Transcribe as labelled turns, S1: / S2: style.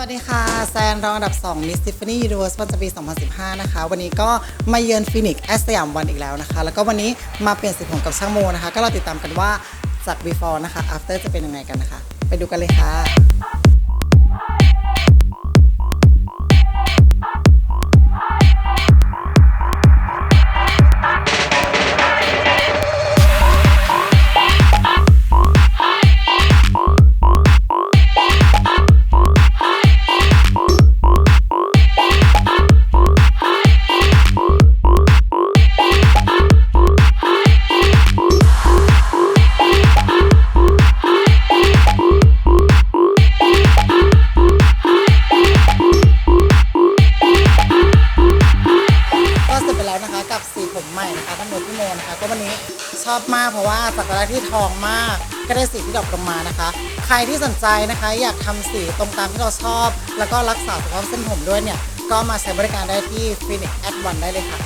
S1: สวัสดีค่ะ แซนรองอันดับ 2 Miss Tiffany Universe ประจำปี 2015 นะคะ วันนี้ก็มาเยือนฟินิกแอสสยามวันอีกแล้วนะคะ แล้วก็วันนี้มาเปลี่ยนสีผมกับช่างโมนะคะ ก็เราติดตามกันว่าจาก before นะคะ after จะเป็นยังไงกันนะคะ ไปดูกันเลยค่ะ กับสีผมใหม่นะคะท่านหมพี่โมนะคะ ก็วันนี้ชอบมากเพราะว่าจากตอนแรกที่ทองมากก็ได้สีที่ดรอปลงมานะคะ ใครที่สนใจนะคะอยากทำสีตรงตามที่เราชอบ แล้วก็รักษาสุขภาพเส้นผมด้วยเนี่ย ก็มาใช้บริการได้ที่ Phoenix at One ได้เลยค่ะ